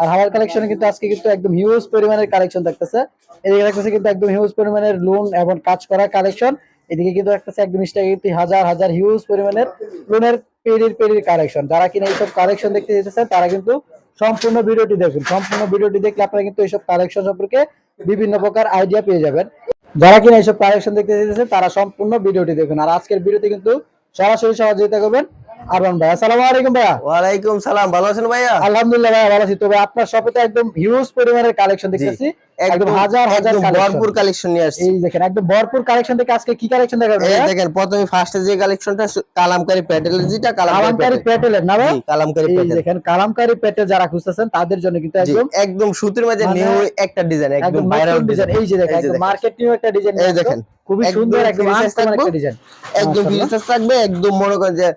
আর হালাল কালেকশনে কিন্তু আজকে কিন্তু একদম হিউজ পরিমাণের কালেকশন থাকতেছে। এদিকে দেখতেছে কিন্তু একদম হিউজ পরিমাণের লোন এবং কাজ করা কালেকশন এদিকে কিন্তু দেখতেছে একদম স্টাইলিটি হাজার হাজার হিউজ পরিমাণের লোনের পেরির পেরির কালেকশন যারা কিনা এইসব কালেকশন দেখতে যেতেছেন তারা কিন্তু সম্পূর্ণ ভিডিওটি দেখুন। সম্পূর্ণ ভিডিওটি দেখলে আপনারা কিন্তু এইসব কালেকশন সম্পর্কে বিভিন্ন প্রকার আইডিয়া পেয়ে যাবেন। যারা কিনা এইসব কালেকশন দেখতে যেতেছেন তারা সম্পূর্ণ ভিডিওটি দেখুন। আর আজকের ভিডিওতে কিন্তু সরাসরি সহযোগিতা করবেন ভাই আসসালামু আলাইকুম ভাইয়া। ওয়ালাইকুম সালাম ভালো আছেন ভাইয়া? আলহামদুলিল্লাহ ভাইয়া ভালো আছি। তবে আপনার শপে তো একদম হিউজ পরিমাণের কালেকশন দেখতেছি। একদম হাজার হাজার ভরপুর কালেকশন নিয়ে আসছি। এই দেখেন একদম ভরপুর কালেকশন থেকে আজকে কি কালেকশন দেখাবেন এই দেখেন প্রথমে ফার্স্টে যে কালেকশনটা কালামকারী প্যাটেলের যেটা কালামকারী কালামকারী প্যাটেলের না ভাই কালামকারী প্যাটেল দেখেন কালামকারী প্যাটেল যারা খুঁজতেছেন তাদের জন্য কিন্তু একদম একদম সুতির মাঝে মানে নিউ একটা ডিজাইন একদম একদম ভাইরাল ডিজাইন এই যে দেখেন একদম মার্কেট নিউ একটা ডিজাইন এই দেখেন, খুবই সুন্দর একদম। একটা ডিজাইন একদম। থাকবে একদম মনে করেন যে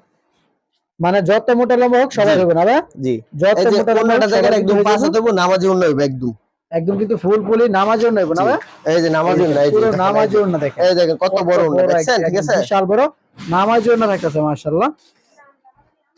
মানে যত মোটা লম্বা হোক সবাই। হবে না জি। যত মোটা লম্বা সবার একদম পাঁচে যাবে। দেবো নামাজি উন্ন হইবে একদম। একদম কিন্তু ফুল ফুলি নামাজের নেব না এই যে নামাজি উন্ন এই যে পুরো নামাজের না দেখেন। এই দেখেন কত বড় বড় দেখছেন? ঠিক আছে? বিশাল বড়। নামাজের না থাকতেছে মাশাআল্লাহ।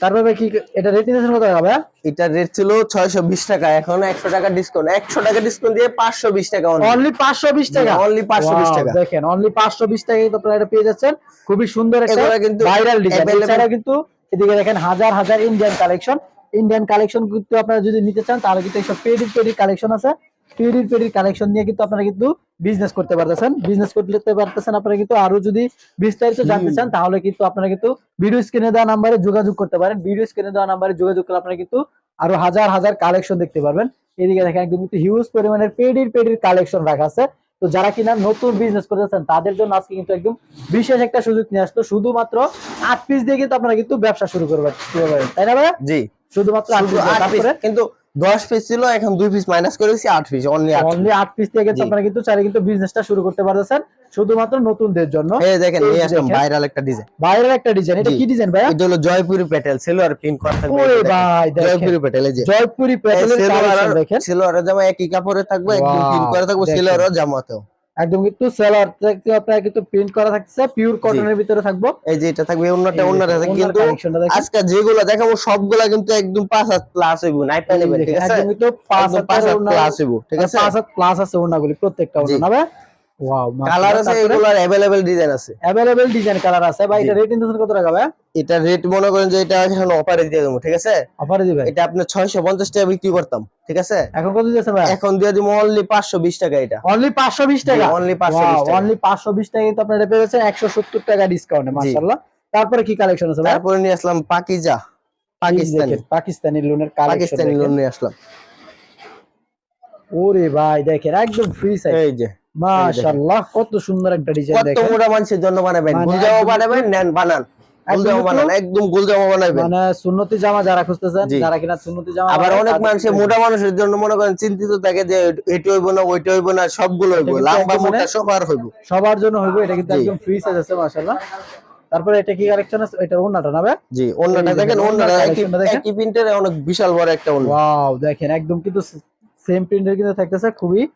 তারপরে কি এটা রেট নিতেছেন কত টাকা ভাই এটার রেট ছিল 620 টাকা এখন 100 টাকা ডিসকাউন্ট 100 টাকা ডিসকাউন্ট দিয়ে 520 টাকা অনলি অনলি 520 টাকা? অনলি 520 Wow, টাকা। দেখেন অনলি 520 টাকা কিন্তু আপনারা এটা পেয়ে যাচ্ছেন। খুবই সুন্দর একটা কিন্তু ভাইরাল ডিজাইন এছাড়াও কিন্তু এদিকে দেখেন হাজার হাজার ইন্ডিয়ান কালেকশন ইন্ডিয়ান কালেকশন কিন্তু আপনারা যদি নিতে চান তাহলে কিন্তু এইসব পেডির পেডির কালেকশন আছে। পেডির পেডির কালেকশন নিয়ে কিন্তু আপনারা কিন্তু বিজনেস করতে পারতেছেন। বিজনেস করতে পারতেছেন আপনারা কিন্তু আরও যদি বিস্তারিত জানতে চান তাহলে কিন্তু আপনারা কিন্তু ভিডিও স্ক্রিনে দেওয়া নাম্বারে যোগাযোগ করতে পারেন। ভিডিও স্ক্রিনে দেওয়া নাম্বারে যোগাযোগ করে আপনারা কিন্তু আরও হাজার হাজার কালেকশন দেখতে পারবেন। এদিকে দেখেন একদম কিন্তু হিউজ পরিমাণের পেডির পেডির কালেকশন রাখা আছে। তো যারা কিনা নতুন বিজনেস করতেছেন তাদের জন্য আজকে কিন্তু একদম বিশেষ একটা সুযোগ নিয়ে আসতো শুধুমাত্র আট পিস দিয়ে কিন্তু আপনারা কিন্তু ব্যবসা শুরু করবেন। তাই না ভাই জি। শুধুমাত্র আট পিস কিন্তু 10 পিস ছিল এখন 2 পিস মাইনাস করেছি 8 পিস অনলি 8 অনলি আট পিস থেকে আপনারা কিন্তু চাইলে কিন্তু বিজনেসটা শুরু করতে পারতেছেন শুধুমাত্র নতুনদের জন্য। এই দেখেন এই নিয়ে আসলাম দেখেন। ভাইরাল একটা ডিজাইন ভাইরাল একটা ডিজাইন এটা কি ডিজাইন ভাই এটা হলো জয়পুরি প্যাটেল সেলোয়ার প্রিন্ট করা থাকবে ওরে ভাই জয়পুরি প্যাটেল এই যে। জয়পুরি প্যাটেলের কালেকশন দেখেন। সিলভার জামা একই কাপড়ে থাকবে একদম প্রিন্ট করা থাকবে ছিল আর জামাতেও। একদম কিন্তু সেলার থেকে আপনারা কিন্তু প্রিন্ট করা থাকছে পিওর কটনের ভিতরে থাকব। এই যে এটা থাকবে অন্যটা অন্যটা আছে থাকবে কিন্তু আজকে যেগুলো দেখাবো সবগুলা কিন্তু একদম পাঁচ হাত প্লাস হইব নাই পাইলে ঠিক আছে? একদম কিন্তু পাঁচ একদম পাঁচ হাতের হাত ওড়না- প্লাস হইব ঠিক আছে? পাঁচ হাত প্লাস আছে ওনাগুলি প্রত্যেকটা জি। ওড়না না ভাই ওয়াও কালার আছে এগুলোর अवेलेबल ডিজাইন আছে অ্যাভেলেবেল ডিজাইন কালার আছে ভাই এটা জি। রেট ইন্টারেস্ট কত টাকা ভাই এটা রেট মনে করেন যে এটা এখন অফারে দিয়ে দেবো ঠিক আছে অফারে দিবে এটা আপনি 650 টাকা বিক্রি করতাম ঠিক আছে এখন কত দিতেছে ভাই এখন দিয়ে দিব অনলি 520 টাকা এটা অনলি 520 টাকা অনলি 520 টাকা অনলি 520 টাকা কিন্তু আপনারা পেয়ে যাচ্ছেন 170 টাকা ডিসকাউন্টে মাশাআল্লাহ তারপরে কি কালেকশন আছে ভাই তারপরে নিয়ে আসলাম পাকিজা পাকিস্তানি দেখেন, পাকিস্তানি লোনের কালেকশন পাকিস্তানি লোন নিয়ে আসলাম ওরে ভাই দেখেন একদম ফ্রি সাইজ এই যে মাশাআল্লাহ কত সুন্দর একটা ডিজাইন কত মোটা মানুষের জন্য বানাবেন। মানে গুলজামা বানাবেন নেন বানান। গুলজামা বানান একদম গুলজামা বানাবেন। মানে সুন্নতি জামা যারা খুঁজতেছেন যারা কিনা সুন্নতি জামা আবার অনেক তাদের মোটা মানুষের জন্য মনে করেন চিন্তিত থাকে যে এটা হইব না ওইটা হইব না সবগুলো হইব। লম্বা মোটা মানে- সব আর হইব। সবার জন্য হইব এটা কিন্তু। একদম ফ্রি সাইজ আছে মাশাআল্লাহ। তারপরে এটা কি কালেকশন আছে? এটা ওন্নাটা না ভাই? জি অন্যটা দেখেন দেখেন, অন্যটা অন্যটা একই collection টা দেখেন। একই প্রিন্টের অনেক বিশাল বড় একটা অন্য ওয়াও দেখেন একদম কিন্তু সেম প্রিন্টের কিন্তু থাকতেছে খুবই।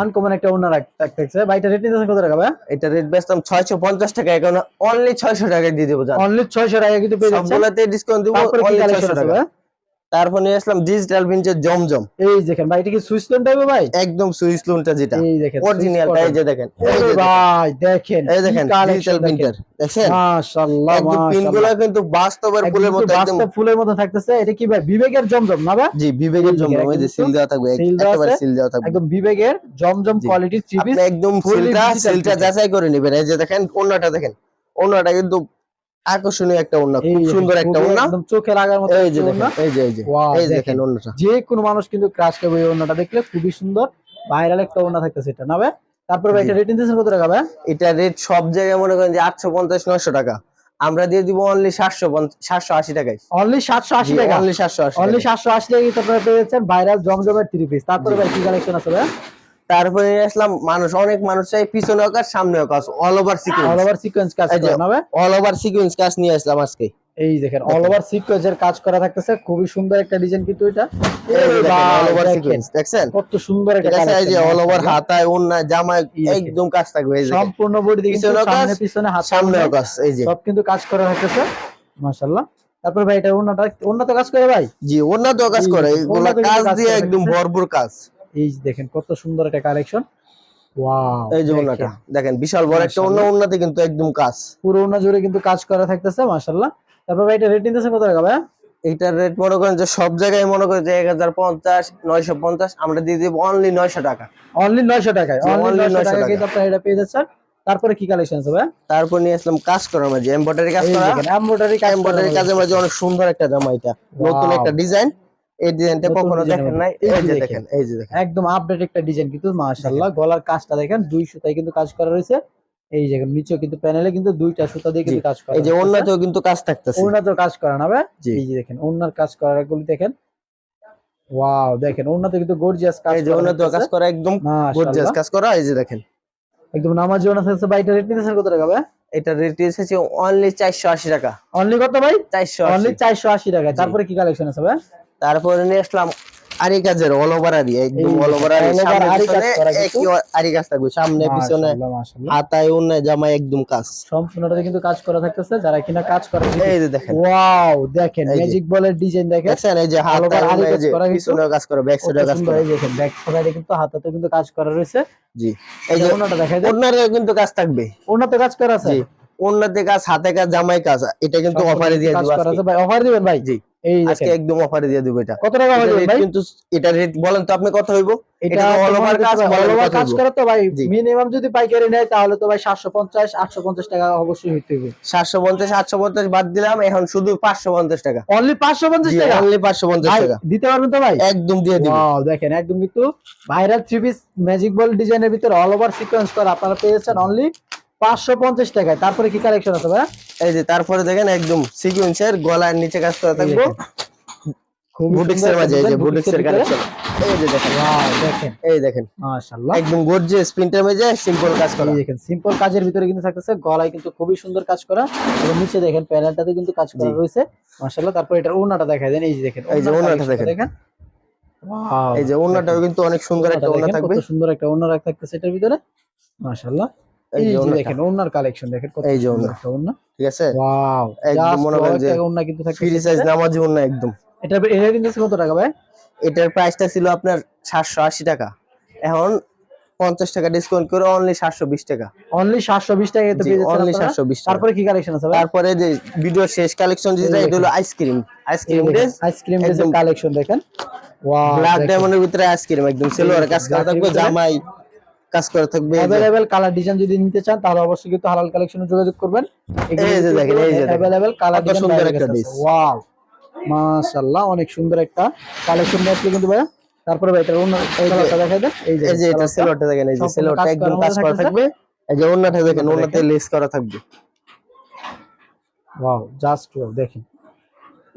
আনকমন একটা ওনার থাকছে ভাই এটা রেট নিতেছেন কত টাকা ভাই? এটা রেট বেচতাম 650 টাকা। এখন অনলি 600 টাকা দিয়ে দেব জান। অনলি 600 টাকা কিন্তু পেয়ে যাচ্ছেন। সবগুলাতে ডিসকাউন্ট দেব অনলি 600 টাকা। তারপর নিয়ে আসলাম ডিজিটাল প্রিন্টের জমজম। এই দেখেন ভাই এটা কি সুইস লোন টাইপের ভাই? একদম সুইস লোনটা যেটা। এই দেখেন অরিজিনাল এই যে দেখেন এই দেখেন, ভাই দেখেন এই দেখেন ডিজিটাল প্রিন্টার দেখছেন? মাশাআল্লাহ একদম প্রিন্টগুলো মাশাআল্লাহ কিন্তু বাস্তবের ফুলের মতো একদম বাস্তব ফুলের মতো থাকতেছে। এটা কি ভাই বিবেকের জমজম না ভাই? জি বিবেকের জমজম এই যে সিল দেওয়া থাকবে একেবারে। সিল দেওয়া থাকবে। একদম বিবেকের জমজম জি। কোয়ালিটির থ্রি পিস একদম fully সিলটা। যাচাই করে নেবেন। এই যে দেখেন ওন্নাটা দেখেন ওন্নাটা কিন্তু আকর্ষণীয় একটা ওন্না খুব সুন্দর একটা ওন্না একদম চোখে লাগার মতো এই যে দেখেন এই যে এই যে এই দেখেন। ওন্নাটা যে কোনো মানুষ কিন্তু ক্রাশ খাবে এই ওড়নাটা। দেখলে খুবই সুন্দর ভাইরাল একটা ওড়না থাকতেছে এটা না ভাই? তারপর ভাই এটা রেটিং দিয়েছেন কত টাকা ভাই? এটা রেট সব জায়গায় মনে করেন যে আটশো পঞ্চাশ নয়শো টাকা। আমরা দিয়ে দিব অনলি সাতশো সাতশো আশি টাকায়। অনলি 780 টাকা? অনলি সাতশো আশি অনলি 780 টাকা কিন্তু আপনারা পেয়ে যাচ্ছেন ভাইরাল জমজমের থ্রি পিস তারপরে। ভাই কি কালেকশন আছে ভাই? তারপরে আসলাম মানুষ অনেক মানুষ চাই পিছনেও কাজ সামনেও কাজ all over sequence all sequence over sequence কাজ হবে? অল ওভার সিকুয়েন্স কাজ নিয়ে আসলাম আজকে। এই দেখেন অল। ওভার সিকোয়েন্সের কাজ করা থাকতেছে খুবই সুন্দর একটা ডিজাইন কিন্তু এটা। all over দেখেন, দেখছেন? কত সুন্দর একটা আছে এই যে অল ওভার হাতায় ওন্না জামায় একদম কাজ থাকবে এই যে সম্পূর্ণ বডি কাজ, সামনে পিছনে হাত সামনেও কাজ এই যে। সব কিন্তু কাজ করা থাকতেছে মাশাআল্লাহ। তারপর ভাই এটা ওন্নাটা ওন্নাতে কাজ করে ভাই? জি ওন্না তো কাজ করে এগুলো কাজ কাজ দিয়ে একদম ভরপুর কাজ। এই দেখেন কত সুন্দর একটা কালেকশন। এই যে দেখেন। বিশাল বড় একটা মাশাআল্লাহ। কিন্তু একদম কাজ। পুরো জুড়ে কিন্তু কাজ করা থাকতেছে মাশাআল্লাহ। তারপর ভাই এটা রেট নিতেছে কত টাকা ভাই? এইটার রেট মনে করেন যে সব জায়গায় মনে করেন যে এক হাজার পঞ্চাশ নয়শো পঞ্চাশ আমরা দিয়ে দিব অনলি নয়শো টাকা। অনলি 900 টাকায় অনলি only 900 900 টাকা টাকা। কিন্তু আপনারা এটা পেয়ে যাচ্ছেন। তারপরে কি কালেকশন আছে ভাই? তারপর নিয়ে আসলাম কাজ করার মাঝে এমব্রয়ডারি কাজ করা। দেখেন এমব্রয়ডারি কাজ এমব্রয়ডারি কাজের মাঝে। অনেক সুন্দর একটা জামা এটা। নতুন একটা ডিজাইন এই ডিজাইনটা কখনো দেখেন নাই? এই যে দেখেন এই যে দেখেন। একদম আপডেট একটা ডিজাইন কিন্তু মাশাআল্লাহ। গলার কাজটা দেখেন দুই সুতায় কিন্তু কাজ করা রয়েছে। এই যে নিচেও কিন্তু প্যানেলে কিন্তু দুইটা সুতা দিয়ে কিন্তু কাজ করা এই যে। অন্যতেও কিন্তু কাজ থাকতেছে। ওড়না তো কাজ করা না ভাই? এই যে দেখেন ওড়নার কাজ করার গুলি দেখেন। ওয়াও দেখেন ওড়নাতে কিন্তু গর্জিয়াস কাজ এই যে করা কাজ করা একদম গর্জিয়াস কাজ করা এই যে দেখেন। একদম নামাজ ওড়না থাকছে ভাই এটা রেট নিতেছেন কত টাকা ভাই? এটা রেট এসেছে অনলি চারশো আশি টাকা। অনলি কত ভাই? চারশো অনলি আশি চারশো আশি টাকা। তারপরে কি কালেকশন আছে ভাই? তারপরে নিয়ে আসলাম আরি কাজের অল ওভার আরি একদম অল ওভার আরি। আরি কাজ পিছনে থাকবে সামনে পিছনে। হাতায় অন্যায় জামায় একদম কাজ। সম্পূর্ণটাতে কিন্তু কাজ করা থাকতেছে যারা কিনা কাজ করে এই যে দেখেন। ওয়াও দেখেন ম্যাজিক বলের ডিজাইন দেখেন। দেখছেন এই যে হাতায় আরি কাজ করা। পিছনেও কাজ করে ব্যাক কত সাইডেও কাজ করে। এই দেখেন ব্যাক সাইডে কিন্তু হাতাতে কিন্তু কাজ করা রয়েছে। জি। এই যে ওনাটা দেখাই দেন। অন্যারও কিন্তু কাজ থাকবে। ওনাতে কাজ করা আছে? জি অন্যতে কাজ হাতে কাজ জামাই কাজ এটা কিন্তু অফারে দিয়ে দিব ভাই অফার দিবেন ভাই? জি। আজকে একদম অফারে দিয়ে দিব এটা। কত টাকা হবে ভাই? কিন্তু এটা রেট বলেন তো আপনি কত হইব? এটা এটা তো কাজ, all বলেন কাজ করে তো ভাই মিনিমাম যদি পাইকারি নেয় তাহলে তো ভাই সাতশো পঞ্চাশ আটশো পঞ্চাশ টাকা অবশ্যই হইতে হবে। বাদ দিলাম এখন শুধু পাঁচশো পঞ্চাশ টাকা। অনলি টাকা? অনলি দিতে পারবেন তো ভাই? একদম দিয়ে দিব। ওয়াও দেখেন একদম কিন্তু viral three piece magic ball ডিজাইনের ভিতরে অল ওভার সিকোয়েন্স করা আপনারা পেয়েছেন অনলি পাঁচশো পঞ্চাশ টাকায়। তারপরে কি কালেকশন আছে ভাই এই যে তারপরে দেখেন একদম সিকুয়েন্সের গলার নিচে কাজ করা থাকব। খুব বুটিক্স এর মাঝে এই যে বুটিক্স এর কালেকশন এই যে দেখেন। দেখেন। এই দেখেন। মাশাআল্লাহ। একদম গর্জিয়াস প্রিন্টের মাঝে সিম্পল কাজ করা। এই দেখেন সিম্পল কাজের ভিতরে কিন্তু থাকতেছে গলায় কিন্তু খুবই সুন্দর কাজ করা। এবং নিচে দেখেন প্যানেলটাতে কিন্তু কাজ করা। রয়েছে। মাশাআল্লাহ তারপর এটার ওড়নাটা দেখাই দেন এই যে দেখেন এই যে ওড়নাটা দেখেন। এই যে ওন্নাটাও কিন্তু অনেক সুন্দর একটা ওন্না থাকবে। সুন্দর একটা রাখা থাকতেছে এটার ভিতরে। মাশাআল্লাহ। এই এই যে যে দেখেন ওড়নার কালেকশন দেখেন কত এই যে সুন্দর ওড়না। ঠিক আছে? ওয়াও একদম মনে করেন যে ওড়না কিন্তু থাকতেছে ফ্রি সাইজ নামাজি ওন্না একদম। এটা এটা কিন্তু কত টাকা ভাই? এটার প্রাইসটা ছিল আপনার সাতশো আশি টাকা। এখন পঞ্চাশ টাকা ডিসকাউন্ট করে অনলি সাতশো বিশ টাকা। অনলি 720 টাকা এতে পেয়ে অনলি আপনারা। সাতশো বিশ টাকা। তারপরে কি কালেকশন আছে ভাই? তারপরে যে ভিডিও শেষ কালেকশন যেটা এটা হলো ice cream ice cream dress ice cream collection দেখেন ওয়াও ব্ল্যাক ডায়মন্ডের ভিতরে আইসক্রিম একদম সিলভার কাজ করা থাকবে জামাই। কাজ করা থাকবে। অ্যাভেলেবেল কালার ডিজাইন যদি নিতে চান তাহলে অবশ্যই কিন্তু হালাল কালেকশনে যোগাযোগ করবেন। এই যে দেখেন, এই যে। অ্যাভেলেবেল কালার কত সুন্দর একটা। ওয়াও মাশাআল্লাহ অনেক সুন্দর একটা কালেকশন নিয়ে আসলে কিন্তু ভাইয়া। তারপরে ভাই এটার অন্য কালারটা দেখাই দেন। এই যে এই যে এটা। সিলভারটা দেখেন এই যে কাজ একদম কাজ করা থাকবে। এই যে অন্যটা দেখেন অন্যতে লেস করা থাকবে। ওয়াও জাস্ট ওয়াও দেখেন।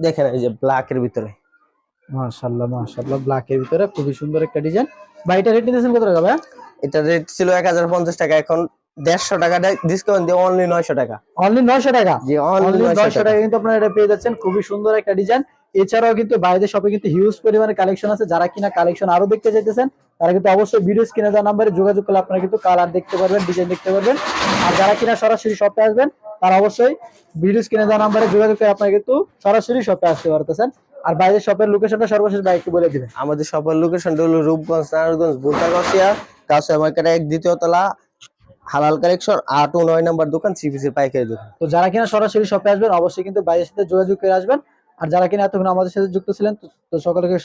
দেখেন এই যে ব্ল্যাক এর ভিতরে। মাশাআল্লাহ মাশাআল্লাহ ব্ল্যাক এর ভিতরে খুবই সুন্দর একটা ডিজাইন ভাই এটা রেট নিতেছেন কত টাকা ভাই এটা রেট ছিল এক হাজার পঞ্চাশ টাকা এখন দেড়শো টাকা ডিসকাউন্ট দিয়ে অনলি নয়শো টাকা। অনলি 900 টাকা? জি অনলি নয়শো নয়শো টাকা। কিন্তু আপনারা এটা পেয়ে যাচ্ছেন। খুবই সুন্দর একটা ডিজাইন এছাড়াও কিন্তু বাইরের শপে কিন্তু হিউজ পরিমাণে কালেকশন আছে। যারা কিনা কালেকশন আরও দেখতে চাইতেছেন তারা কিন্তু অবশ্যই ভিডিও স্ক্রিনে দেওয়া নাম্বারে যোগাযোগ করলে আপনারা কিন্তু কালার দেখতে পারবেন ডিজাইন দেখতে পারবেন। আর যারা কিনা সরাসরি শপে আসবেন তারা অবশ্যই ভিডিও স্ক্রিনে দেওয়া নাম্বারে যোগাযোগ করে আপনারা কিন্তু সরাসরি শপে আসতে পারতেছেন। আর বাইরের শপের লোকেশনটা সর্বশেষ একটু বলে দিবেন। আমাদের সবার লোকেশনটা হলো রূপগঞ্জ নারায়ণগঞ্জ বোলতাগছিয়া কাউসা মার্কেটের এক দ্বিতীয় তলা, হালাল কালেকশন আট ও নয় নাম্বার দোকান সিপিসি পাইকারি দোকান। তো যারা কিনা সরাসরি শপে আসবেন, অবশ্যই কিন্তু বাইরের সাথে যোগাযোগ করে আসবেন। আর যারা কিনা এতক্ষণ আমাদের সাথে যুক্ত ছিলেন, তো সকলকে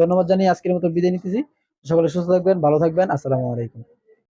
ধন্যবাদ জানিয়ে আজকের মতো বিদায় নিতেছি। সকলে সুস্থ থাকবেন, ভালো থাকবেন, আসসালামু আলাইকুম।